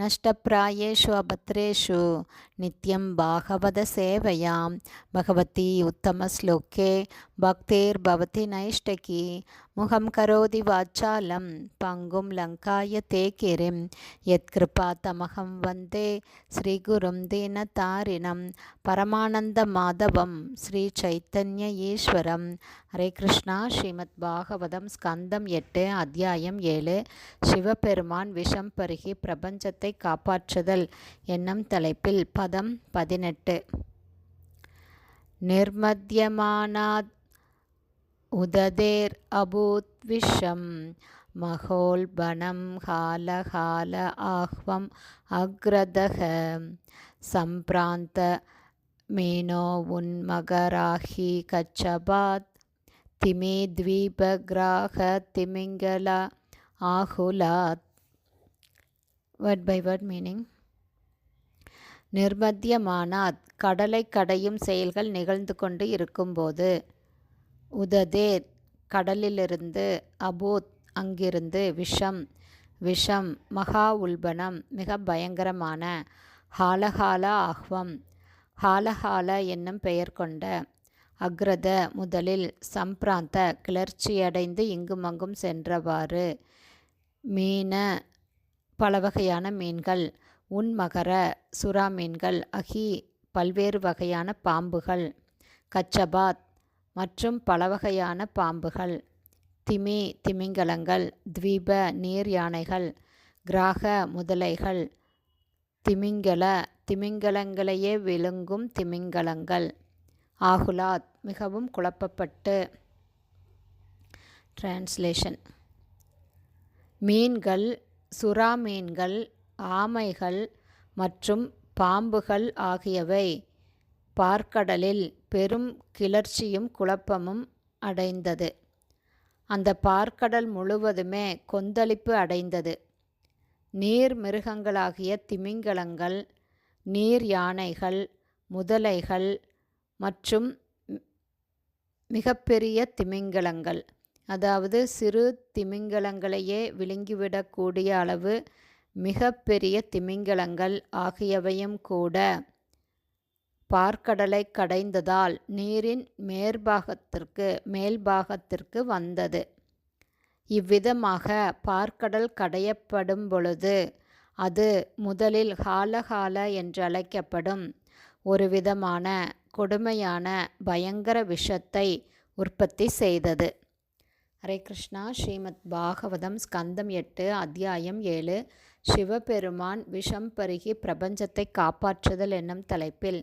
नष्टप्रायेषु अभद्रेषु नित्यं भागवतसेवयां भगवती उत्तमश्लोके भक्तिर्भवति नैष्टकी मुखं करोति वाचालं पङ्गुं लङ्काय ते गिरिं यत्कृपातमहं वन्दे श्रीगुरुं दीनतारिणं परमानन्दमाधवं श्रीचैतन्य ईश्वरं ஹரே கிருஷ்ணா ஸ்ரீமத் பாகவதம் ஸ்கந்தம் எட்டு அத்தியாயம் ஏழு சிவபெருமான் விஷம் பருகி பிரபஞ்சத்தை காப்பாற்றுதல். என்னும் தலைப்பில் பதம் பதினெட்டு. நிர்மத்தியமானாத் உததேர் அபூத் விஷம் மகோல்பனம் ஹாலஹால ஆஹ்வம் அக்ரதக சம்பிராந்த மீனோ உன்மகராகி கச்சபாத் திமே த்வீபக்ராக திமிங்கல ஆகுலாத் வேர்ட் பை வேர்ட் மீனிங் நிர்மத்தியமானாத் கடலை கடையும் செயல்கள் நிகழ்ந்து கொண்டு இருக்கும்போது உததேர் கடலிலிருந்து அபூத் அங்கிருந்து விஷம் விஷம் மகா உல்பனம் மிக பயங்கரமான ஹாலஹால ஆஹ்வம். ஹாலஹால என்னும் பெயர் கொண்ட அக்ரத முதலில் சம்பிராந்த கிளர்ச்சியடைந்து இங்குமங்கும் சென்றவாறு மீன பல வகையான மீன்கள் உன்மகர சுறா மீன்கள் அகி பல்வேறு வகையான பாம்புகள் கச்சபாத் மற்றும் பல வகையான பாம்புகள் திமி திமிங்கலங்கள் த்வீப நீர் யானைகள் கிராக முதலைகள் திமிங்கல திமிங்கலங்களையே விழுங்கும் திமிங்கலங்கள் ஆகுலாத் மிகவும் குழப்பப்பட்டு. டிரான்ஸ்லேஷன் மீன்கள் சுறா மீன்கள் ஆமைகள் மற்றும் பாம்புகள் ஆகியவை பார்க்கடலில் பெரும் கிளர்ச்சியும் குழப்பமும் அடைந்தது. அந்த பார்க்கடல் முழுவதுமே கொந்தளிப்பு அடைந்தது. நீர் மிருகங்களாகிய திமிங்கலங்கள் நீர் யானைகள் முதலைகள் மற்றும் மிகப்பெரிய திமிங்கலங்கள். அதாவது சிறு திமிங்கலங்களையே விழுங்கிவிடக்கூடிய அளவு மிகப்பெரிய திமிங்கலங்கள் ஆகியவையும் கூட பார்க்கடலை கடைந்ததால் நீரின் மேற்பாகத்திற்கு மேல்பாகத்திற்கு வந்தது. இவ்விதமாக பார்க்கடல் கடையப்படும் பொழுது அது முதலில் ஹாலஹால என்றழைக்கப்படும் ஒரு விதமான கொடுமையான பயங்கர விஷத்தை உற்பத்தி செய்தது. ஹரே கிருஷ்ணா. ஸ்ரீமத் பாகவதம் ஸ்கந்தம் எட்டு அத்தியாயம் ஏழு. சிவபெருமான் விஷம் பருகி பிரபஞ்சத்தை காப்பாற்றுதல் என்னும் தலைப்பில்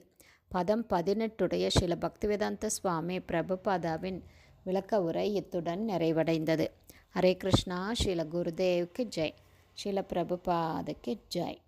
பதம் பதினெட்டுடைய சில பக்திவேதாந்த சுவாமி பிரபுபாதாவின் விளக்க உரை இத்துடன் நிறைவடைந்தது. ஹரே கிருஷ்ணா. ஸ்ரீல குருதேவ்க்கு ஜெய். ஸ்ரீல பிரபுபாதுக்கு ஜெய்.